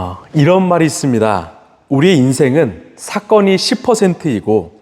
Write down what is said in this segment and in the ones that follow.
어, 이런 말이 있습니다. 우리의 인생은 사건이 10%이고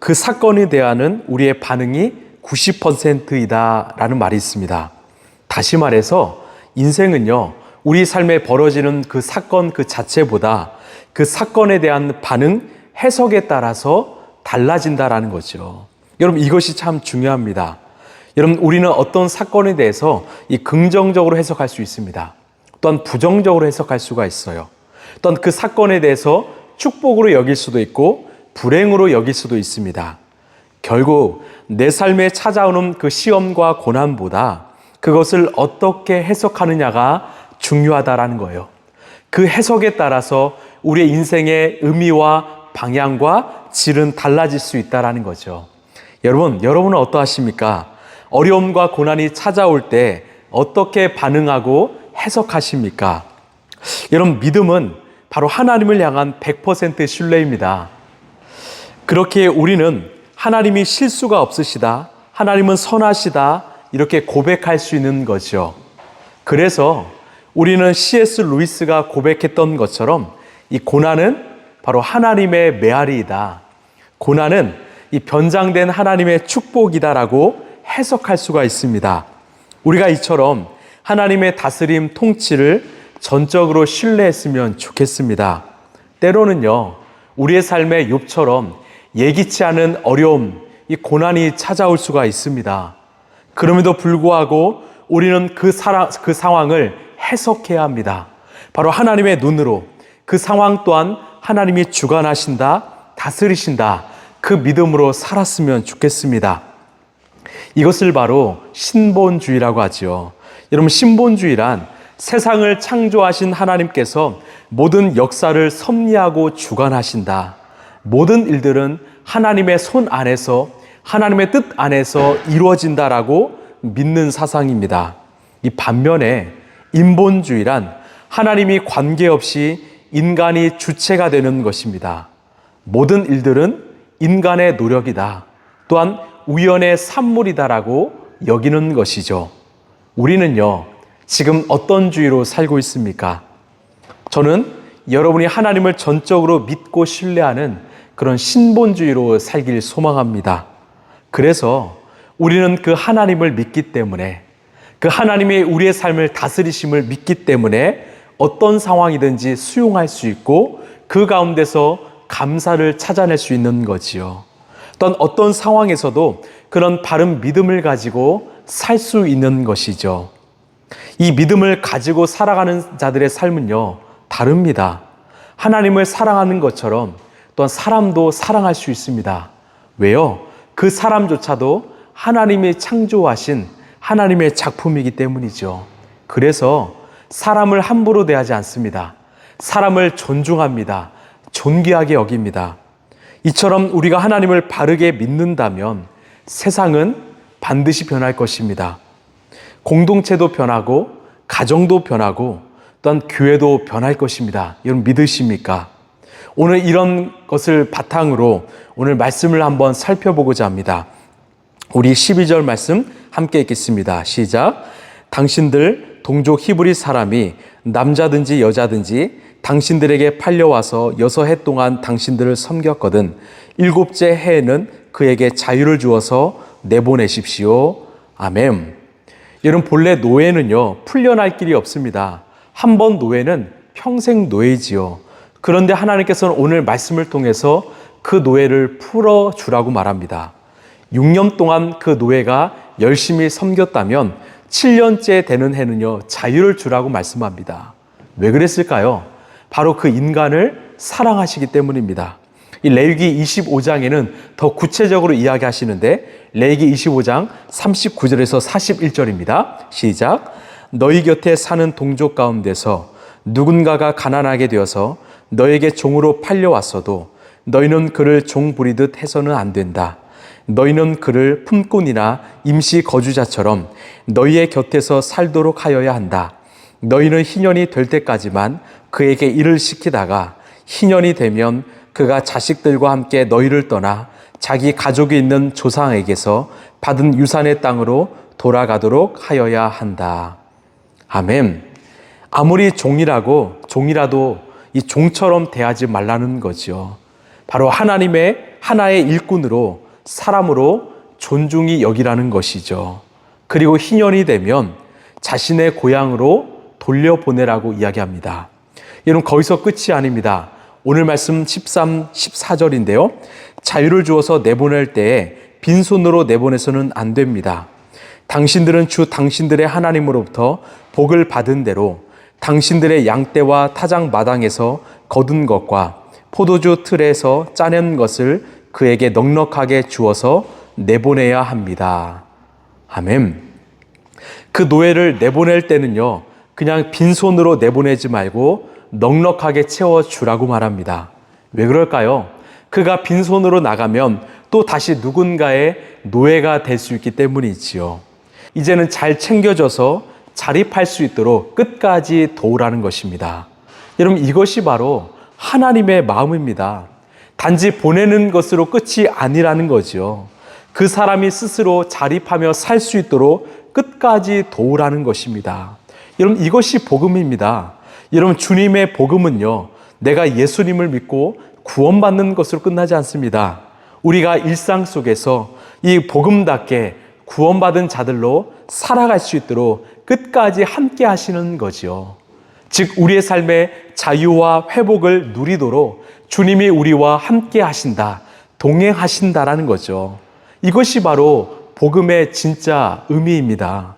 그 사건에 대한 우리의 반응이 90%이다 라는 말이 있습니다. 다시 말해서 인생은요, 우리 삶에 벌어지는 그 사건 그 자체보다 그 사건에 대한 반응, 해석에 따라서 달라진다라는 거죠. 여러분, 이것이 참 중요합니다. 여러분, 우리는 어떤 사건에 대해서 이 긍정적으로 해석할 수 있습니다. 또한 부정적으로 해석할 수가 있어요. 또한 그 사건에 대해서 축복으로 여길 수도 있고 불행으로 여길 수도 있습니다. 결국 내 삶에 찾아오는 그 시험과 고난보다 그것을 어떻게 해석하느냐가 중요하다라는 거예요. 그 해석에 따라서 우리의 인생의 의미와 방향과 질은 달라질 수 있다라는 거죠. 여러분, 여러분은 어떠하십니까? 어려움과 고난이 찾아올 때 어떻게 반응하고 해석하십니까? 여러분, 믿음은 바로 하나님을 향한 100% 신뢰입니다. 그렇게 우리는 하나님이 실수가 없으시다, 하나님은 선하시다, 이렇게 고백할 수 있는 거죠. 그래서 우리는 C.S. 루이스가 고백했던 것처럼 이 고난은 바로 하나님의 메아리이다. 고난은 이 변장된 하나님의 축복이다라고 해석할 수가 있습니다. 우리가 이처럼 하나님의 다스림 통치를 전적으로 신뢰했으면 좋겠습니다. 때로는요, 우리의 삶의 욥처럼 예기치 않은 어려움, 이 고난이 찾아올 수가 있습니다. 그럼에도 불구하고 우리는 그, 사랑, 그 상황을 해석해야 합니다. 바로 하나님의 눈으로 그 상황 또한 하나님이 주관하신다, 다스리신다, 그 믿음으로 살았으면 좋겠습니다. 이것을 바로 신본주의라고 하지요. 여러분, 신본주의란 세상을 창조하신 하나님께서 모든 역사를 섭리하고 주관하신다. 모든 일들은 하나님의 손 안에서 하나님의 뜻 안에서 이루어진다라고 믿는 사상입니다. 이 반면에 인본주의란 하나님이 관계없이 인간이 주체가 되는 것입니다. 모든 일들은 인간의 노력이다. 또한 우연의 산물이다라고 여기는 것이죠. 우리는요, 지금 어떤 주의로 살고 있습니까? 저는 여러분이 하나님을 전적으로 믿고 신뢰하는 그런 신본주의로 살길 소망합니다. 그래서 우리는 그 하나님을 믿기 때문에 그 하나님의 우리의 삶을 다스리심을 믿기 때문에 어떤 상황이든지 수용할 수 있고 그 가운데서 감사를 찾아낼 수 있는 거지요. 또한 어떤 상황에서도 그런 바른 믿음을 가지고 살 수 있는 것이죠. 이 믿음을 가지고 살아가는 자들의 삶은요, 다릅니다. 하나님을 사랑하는 것처럼 또한 사람도 사랑할 수 있습니다. 왜요? 그 사람조차도 하나님이 창조하신 하나님의 작품이기 때문이죠. 그래서 사람을 함부로 대하지 않습니다. 사람을 존중합니다. 존귀하게 여깁니다. 이처럼 우리가 하나님을 바르게 믿는다면 세상은 반드시 변할 것입니다. 공동체도 변하고 가정도 변하고 또한 교회도 변할 것입니다. 여러분 믿으십니까? 오늘 이런 것을 바탕으로 오늘 말씀을 한번 살펴보고자 합니다. 우리 12절 말씀 함께 읽겠습니다. 시작. 당신들 동족 히브리 사람이 남자든지 여자든지 당신들에게 팔려와서 여섯 해 동안 당신들을 섬겼거든 일곱째 해에는 그에게 자유를 주어서 내보내십시오. 아멘. 여러분 본래 노예는요 풀려날 길이 없습니다. 한 번 노예는 평생 노예지요. 그런데 하나님께서는 오늘 말씀을 통해서 그 노예를 풀어 주라고 말합니다. 6년 동안 그 노예가 열심히 섬겼다면 7년째 되는 해는요 자유를 주라고 말씀합니다. 왜 그랬을까요? 바로 그 인간을 사랑하시기 때문입니다. 이 레위기 25장에는 더 구체적으로 이야기하시는데 레위기 25장 39절에서 41절입니다. 시작. 너희 곁에 사는 동족 가운데서 누군가가 가난하게 되어서 너에게 종으로 팔려왔어도 너희는 그를 종 부리듯 해서는 안 된다. 너희는 그를 품꾼이나 임시 거주자처럼 너희의 곁에서 살도록 하여야 한다. 너희는 희년이 될 때까지만 그에게 일을 시키다가 희년이 되면 그가 자식들과 함께 너희를 떠나 자기 가족이 있는 조상에게서 받은 유산의 땅으로 돌아가도록 하여야 한다. 아멘. 아무리 종이라고 종이라도 이 종처럼 대하지 말라는 거지요. 바로 하나님의 하나의 일꾼으로 사람으로 존중이 여기라는 것이죠. 그리고 희년이 되면 자신의 고향으로 돌려보내라고 이야기합니다. 여러분 거기서 끝이 아닙니다. 오늘 말씀 13, 14절인데요. 자유를 주어서 내보낼 때에 빈손으로 내보내서는 안 됩니다. 당신들은 주 당신들의 하나님으로부터 복을 받은 대로 당신들의 양떼와 타작 마당에서 거둔 것과 포도주 틀에서 짜낸 것을 그에게 넉넉하게 주어서 내보내야 합니다. 아멘. 그 노예를 내보낼 때는요, 그냥 빈손으로 내보내지 말고 넉넉하게 채워주라고 말합니다. 왜 그럴까요? 그가 빈손으로 나가면 또 다시 누군가의 노예가 될 수 있기 때문이지요. 이제는 잘 챙겨줘서 자립할 수 있도록 끝까지 도우라는 것입니다. 여러분, 이것이 바로 하나님의 마음입니다. 단지 보내는 것으로 끝이 아니라는 거죠. 그 사람이 스스로 자립하며 살 수 있도록 끝까지 도우라는 것입니다. 여러분, 이것이 복음입니다. 여러분, 주님의 복음은요, 내가 예수님을 믿고 구원받는 것으로 끝나지 않습니다. 우리가 일상 속에서 이 복음답게 구원받은 자들로 살아갈 수 있도록 끝까지 함께 하시는 거지요. 즉, 우리의 삶의 자유와 회복을 누리도록 주님이 우리와 함께 하신다, 동행하신다라는 거죠. 이것이 바로 복음의 진짜 의미입니다.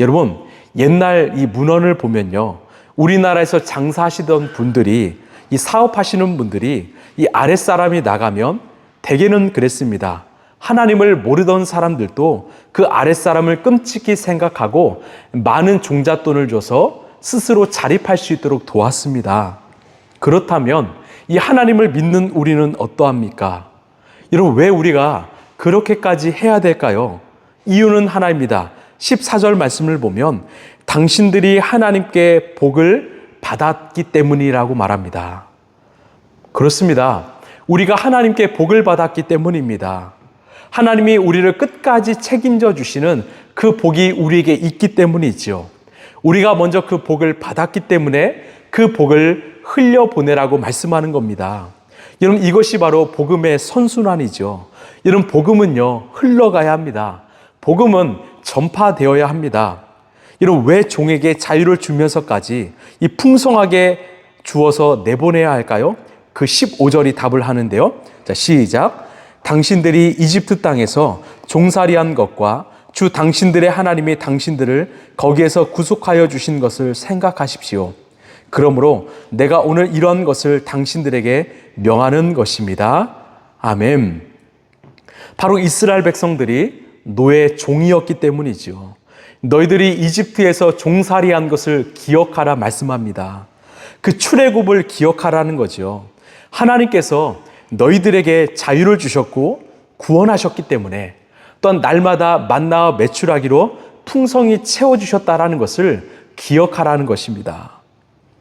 여러분, 옛날 이 문헌을 보면요. 우리나라에서 장사하시던 분들이, 이 사업하시는 분들이 이 아랫사람이 나가면 대개는 그랬습니다. 하나님을 모르던 사람들도 그 아랫사람을 끔찍히 생각하고 많은 종잣돈을 줘서 스스로 자립할 수 있도록 도왔습니다. 그렇다면 이 하나님을 믿는 우리는 어떠합니까? 여러분, 왜 우리가 그렇게까지 해야 될까요? 이유는 하나입니다. 14절 말씀을 보면 당신들이 하나님께 복을 받았기 때문이라고 말합니다. 그렇습니다. 우리가 하나님께 복을 받았기 때문입니다. 하나님이 우리를 끝까지 책임져 주시는 그 복이 우리에게 있기 때문이지요. 우리가 먼저 그 복을 받았기 때문에 그 복을 흘려보내라고 말씀하는 겁니다. 여러분, 이것이 바로 복음의 선순환이죠. 여러분, 복음은요, 흘러가야 합니다. 복음은 전파되어야 합니다. 여러분, 왜 종에게 자유를 주면서까지 이 풍성하게 주어서 내보내야 할까요? 그 15절이 답을 하는데요. 자, 시작. 당신들이 이집트 땅에서 종살이한 것과 주 당신들의 하나님이 당신들을 거기에서 구속하여 주신 것을 생각하십시오. 그러므로 내가 오늘 이런 것을 당신들에게 명하는 것입니다. 아멘. 바로 이스라엘 백성들이 노예 종이었기 때문이죠. 너희들이 이집트에서 종살이한 것을 기억하라 말씀합니다. 그 출애굽을 기억하라는 거죠. 하나님께서 너희들에게 자유를 주셨고 구원하셨기 때문에 또한 날마다 만나와 매출하기로 풍성히 채워 주셨다라는 것을 기억하라는 것입니다.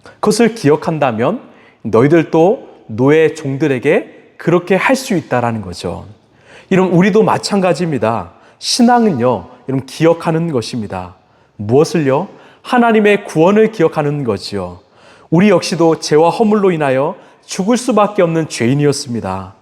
그것을 기억한다면 너희들도 노예 종들에게 그렇게 할 수 있다라는 거죠. 이런 우리도 마찬가지입니다. 신앙은요, 이런 기억하는 것입니다. 무엇을요? 하나님의 구원을 기억하는 거지요. 우리 역시도 죄와 허물로 인하여 죽을 수밖에 없는 죄인이었습니다.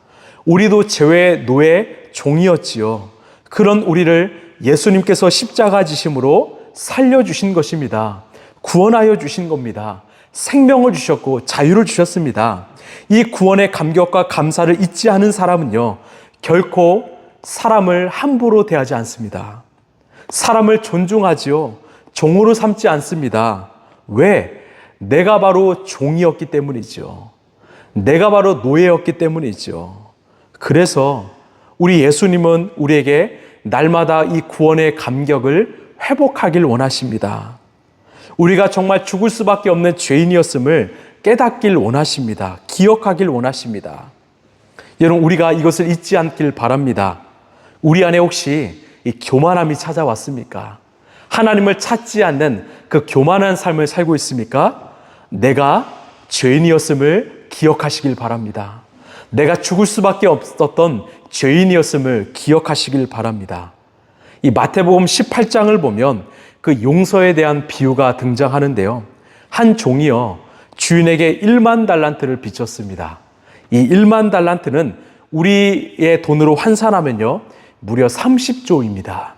우리도 죄의 노예 종이었지요. 그런 우리를 예수님께서 십자가 지심으로 살려주신 것입니다. 구원하여 주신 겁니다. 생명을 주셨고 자유를 주셨습니다. 이 구원의 감격과 감사를 잊지 않은 사람은요, 결코 사람을 함부로 대하지 않습니다. 사람을 존중하지요. 종으로 삼지 않습니다. 왜? 내가 바로 종이었기 때문이죠. 내가 바로 노예였기 때문이죠. 그래서 우리 예수님은 우리에게 날마다 이 구원의 감격을 회복하길 원하십니다. 우리가 정말 죽을 수밖에 없는 죄인이었음을 깨닫길 원하십니다. 기억하길 원하십니다. 여러분, 우리가 이것을 잊지 않길 바랍니다. 우리 안에 혹시 이 교만함이 찾아왔습니까? 하나님을 찾지 않는 그 교만한 삶을 살고 있습니까? 내가 죄인이었음을 기억하시길 바랍니다. 내가 죽을 수밖에 없었던 죄인이었음을 기억하시길 바랍니다. 이 마태복음 18장을 보면 그 용서에 대한 비유가 등장하는데요. 한 종이요 주인에게 1만 달란트를 비쳤습니다. 이 1만 달란트는 우리의 돈으로 환산하면요 무려 30조입니다.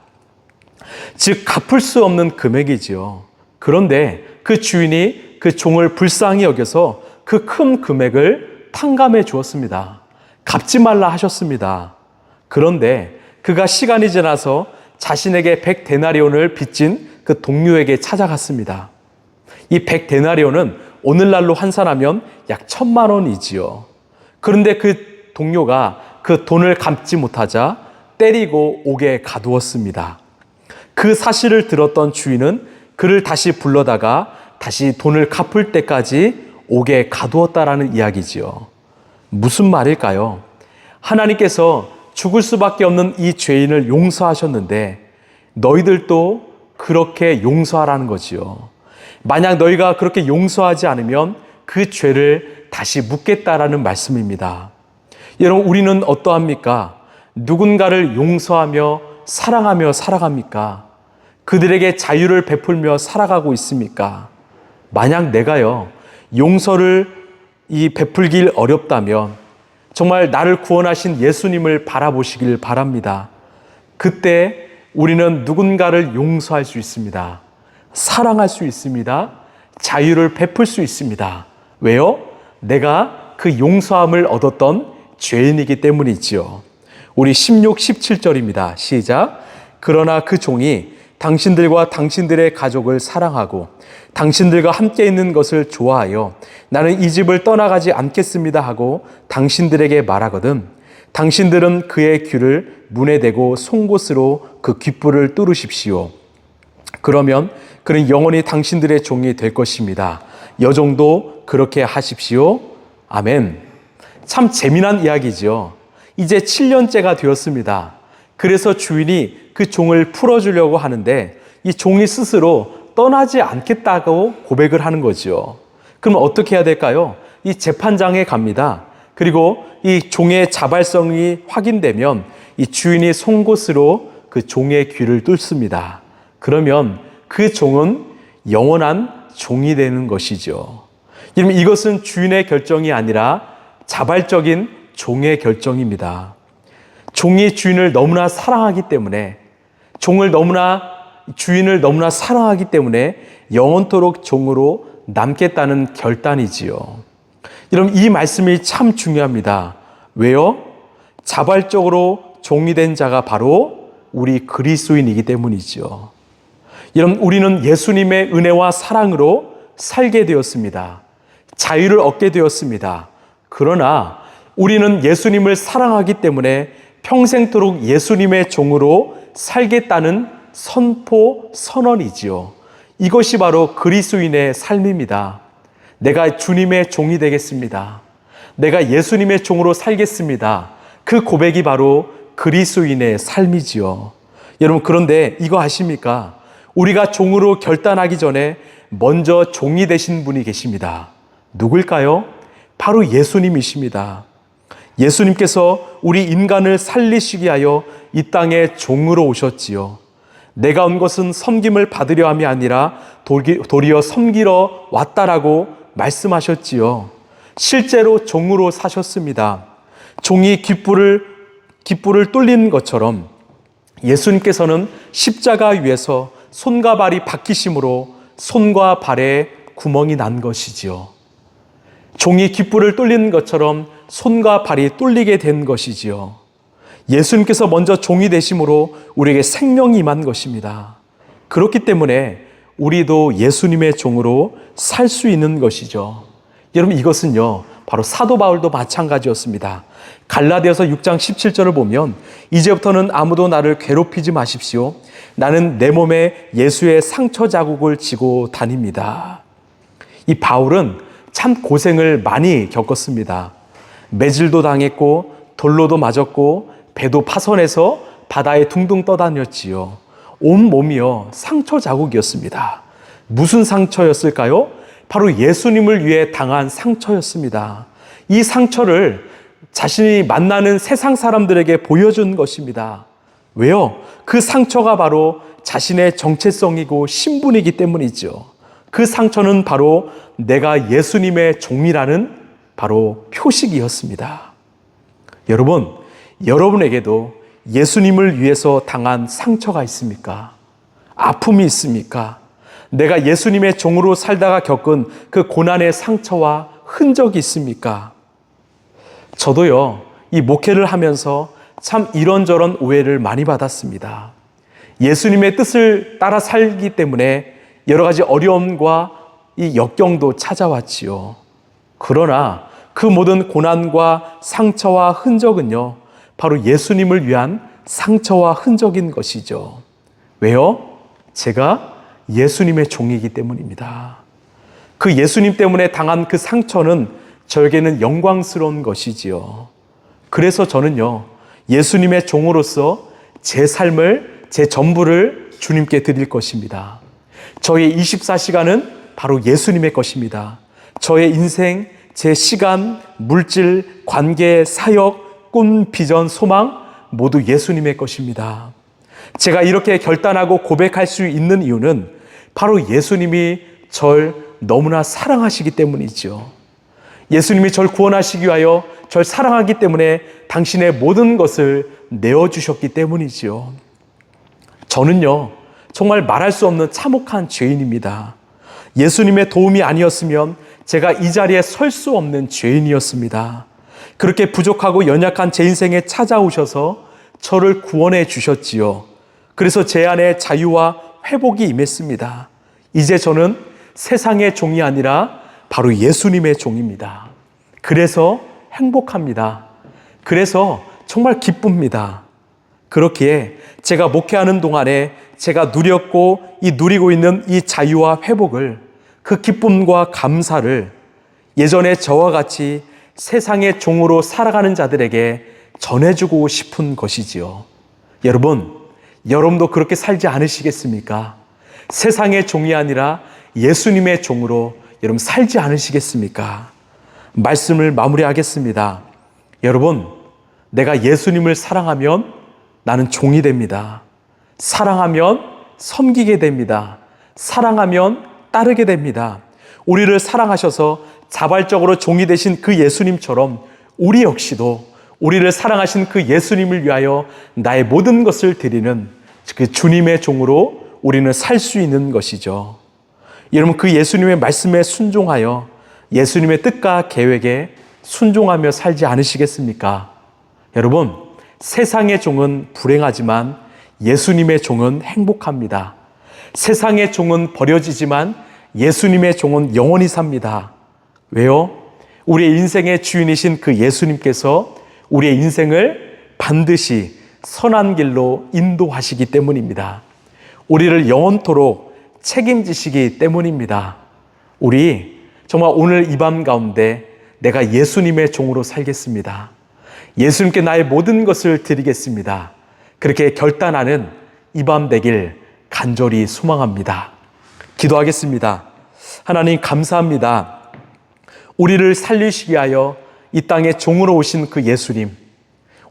즉 갚을 수 없는 금액이지요. 그런데 그 주인이 그 종을 불쌍히 여겨서 그 큰 금액을 탕감해 주었습니다. 갚지 말라 하셨습니다. 그런데 그가 시간이 지나서 자신에게 백 데나리온을 빚진 그 동료에게 찾아갔습니다. 이백 데나리온은 오늘날로 환산하면 약 천만 원이지요. 그런데 그 동료가 그 돈을 갚지 못하자 때리고 옥에 가두었습니다. 그 사실을 들었던 주인은 그를 다시 불러다가 다시 돈을 갚을 때까지 옥에 가두었다라는 이야기지요. 무슨 말일까요? 하나님께서 죽을 수밖에 없는 이 죄인을 용서하셨는데 너희들도 그렇게 용서하라는 거지요. 만약 너희가 그렇게 용서하지 않으면 그 죄를 다시 묻겠다라는 말씀입니다. 여러분, 우리는 어떠합니까? 누군가를 용서하며 사랑하며 살아갑니까? 그들에게 자유를 베풀며 살아가고 있습니까? 만약 내가요, 용서를 이 베풀길 어렵다면 정말 나를 구원하신 예수님을 바라보시길 바랍니다. 그때 우리는 누군가를 용서할 수 있습니다. 사랑할 수 있습니다. 자유를 베풀 수 있습니다. 왜요? 내가 그 용서함을 얻었던 죄인이기 때문이지요. 우리 16, 17절입니다. 시작. 그러나 그 종이 당신들과 당신들의 가족을 사랑하고 당신들과 함께 있는 것을 좋아하여 나는 이 집을 떠나가지 않겠습니다 하고 당신들에게 말하거든 당신들은 그의 귀를 문에 대고 송곳으로 그 귓불을 뚫으십시오. 그러면 그는 영원히 당신들의 종이 될 것입니다. 여종도 그렇게 하십시오. 아멘. 참 재미난 이야기죠. 이제 7년째가 되었습니다. 그래서 주인이 그 종을 풀어주려고 하는데 이 종이 스스로 떠나지 않겠다고 고백을 하는 거죠. 그럼 어떻게 해야 될까요? 이 재판장에 갑니다. 그리고 이 종의 자발성이 확인되면 이 주인이 송곳으로 그 종의 귀를 뚫습니다. 그러면 그 종은 영원한 종이 되는 것이죠. 이것은 주인의 결정이 아니라 자발적인 종의 결정입니다. 종이 주인을 너무나 사랑하기 때문에 종을 너무나 주인을 너무나 사랑하기 때문에 영원토록 종으로 남겠다는 결단이지요. 여러분 이 말씀이 참 중요합니다. 왜요? 자발적으로 종이 된 자가 바로 우리 그리스도인이기 때문이죠. 여러분 우리는 예수님의 은혜와 사랑으로 살게 되었습니다. 자유를 얻게 되었습니다. 그러나 우리는 예수님을 사랑하기 때문에 평생토록 예수님의 종으로 살겠다는 선포 선언이지요. 이것이 바로 그리스도인의 삶입니다. 내가 주님의 종이 되겠습니다. 내가 예수님의 종으로 살겠습니다. 그 고백이 바로 그리스도인의 삶이지요. 여러분 그런데 이거 아십니까? 우리가 종으로 결단하기 전에 먼저 종이 되신 분이 계십니다. 누굴까요? 바로 예수님이십니다. 예수님께서 우리 인간을 살리시기 하여 이 땅에 종으로 오셨지요. 내가 온 것은 섬김을 받으려 함이 아니라 도리어 섬기러 왔다라고 말씀하셨지요. 실제로 종으로 사셨습니다. 종이 깃불을 깃불을 뚫린 것처럼 예수님께서는 십자가 위에서 손과 발이 박히심으로 손과 발에 구멍이 난 것이지요. 종이 깃불을 뚫린 것처럼 손과 발이 뚫리게 된 것이지요. 예수님께서 먼저 종이 되심으로 우리에게 생명이 임한 것입니다. 그렇기 때문에 우리도 예수님의 종으로 살 수 있는 것이죠. 여러분 이것은요. 바로 사도 바울도 마찬가지였습니다. 갈라디아서 6장 17절을 보면 이제부터는 아무도 나를 괴롭히지 마십시오. 나는 내 몸에 예수의 상처 자국을 지고 다닙니다. 이 바울은 참 고생을 많이 겪었습니다. 매질도 당했고 돌로도 맞았고 배도 파손해서 바다에 둥둥 떠다녔지요. 온 몸이요 상처 자국이었습니다. 무슨 상처였을까요? 바로 예수님을 위해 당한 상처였습니다. 이 상처를 자신이 만나는 세상 사람들에게 보여준 것입니다. 왜요? 그 상처가 바로 자신의 정체성이고 신분이기 때문이죠. 그 상처는 바로 내가 예수님의 종이라는 바로 표식이었습니다. 여러분, 여러분에게도 예수님을 위해서 당한 상처가 있습니까? 아픔이 있습니까? 내가 예수님의 종으로 살다가 겪은 그 고난의 상처와 흔적이 있습니까? 저도요, 이 목회를 하면서 참 이런저런 오해를 많이 받았습니다. 예수님의 뜻을 따라 살기 때문에 여러 가지 어려움과 이 역경도 찾아왔지요. 그러나 그 모든 고난과 상처와 흔적은요, 바로 예수님을 위한 상처와 흔적인 것이죠. 왜요? 제가 예수님의 종이기 때문입니다. 그 예수님 때문에 당한 그 상처는 저에게는 영광스러운 것이지요. 그래서 저는요, 예수님의 종으로서 제 삶을, 제 전부를 주님께 드릴 것입니다. 저의 24시간은 바로 예수님의 것입니다. 저의 인생, 제 시간, 물질, 관계, 사역, 꿈, 비전, 소망 모두 예수님의 것입니다. 제가 이렇게 결단하고 고백할 수 있는 이유는 바로 예수님이 절 너무나 사랑하시기 때문이죠. 예수님이 절 구원하시기 위하여 절 사랑하기 때문에 당신의 모든 것을 내어주셨기 때문이지요. 저는요, 정말 말할 수 없는 참혹한 죄인입니다. 예수님의 도움이 아니었으면 제가 이 자리에 설 수 없는 죄인이었습니다. 그렇게 부족하고 연약한 제 인생에 찾아오셔서 저를 구원해 주셨지요. 그래서 제 안에 자유와 회복이 임했습니다. 이제 저는 세상의 종이 아니라 바로 예수님의 종입니다. 그래서 행복합니다. 그래서 정말 기쁩니다. 그렇기에 제가 목회하는 동안에 제가 누렸고 이 누리고 있는 이 자유와 회복을 그 기쁨과 감사를 예전에 저와 같이 세상의 종으로 살아가는 자들에게 전해주고 싶은 것이지요. 여러분, 여러분도 그렇게 살지 않으시겠습니까? 세상의 종이 아니라 예수님의 종으로 여러분 살지 않으시겠습니까? 말씀을 마무리하겠습니다. 여러분, 내가 예수님을 사랑하면 나는 종이 됩니다. 사랑하면 섬기게 됩니다. 사랑하면 따르게 됩니다. 우리를 사랑하셔서 자발적으로 종이 되신 그 예수님처럼 우리 역시도 우리를 사랑하신 그 예수님을 위하여 나의 모든 것을 드리는 그 주님의 종으로 우리는 살 수 있는 것이죠. 여러분 그 예수님의 말씀에 순종하여 예수님의 뜻과 계획에 순종하며 살지 않으시겠습니까? 여러분 세상의 종은 불행하지만 예수님의 종은 행복합니다. 세상의 종은 버려지지만 예수님의 종은 영원히 삽니다. 왜요? 우리의 인생의 주인이신 그 예수님께서 우리의 인생을 반드시 선한 길로 인도하시기 때문입니다. 우리를 영원토록 책임지시기 때문입니다. 우리 정말 오늘 이 밤 가운데 내가 예수님의 종으로 살겠습니다. 예수님께 나의 모든 것을 드리겠습니다. 그렇게 결단하는 이 밤 되길 간절히 소망합니다. 기도하겠습니다. 하나님 감사합니다. 우리를 살리시기 위하여 이 땅에 종으로 오신 그 예수님,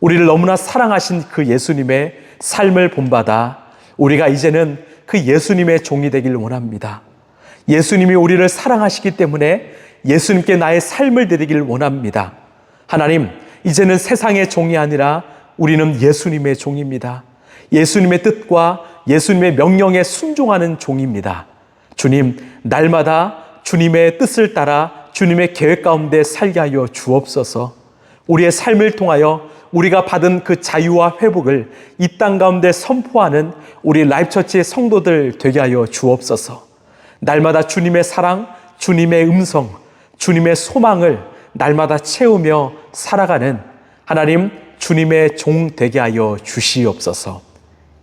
우리를 너무나 사랑하신 그 예수님의 삶을 본받아 우리가 이제는 그 예수님의 종이 되길 원합니다. 예수님이 우리를 사랑하시기 때문에 예수님께 나의 삶을 드리길 원합니다. 하나님, 이제는 세상의 종이 아니라 우리는 예수님의 종입니다. 예수님의 뜻과 예수님의 명령에 순종하는 종입니다. 주님, 날마다 주님의 뜻을 따라 주님의 계획 가운데 살게 하여 주옵소서. 우리의 삶을 통하여 우리가 받은 그 자유와 회복을 이 땅 가운데 선포하는 우리 라이프처치의 성도들 되게 하여 주옵소서. 날마다 주님의 사랑, 주님의 음성, 주님의 소망을 날마다 채우며 살아가는 하나님 주님의 종 되게 하여 주시옵소서.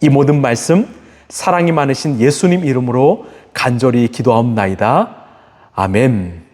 이 모든 말씀 사랑이 많으신 예수님 이름으로 간절히 기도하옵나이다. 아멘.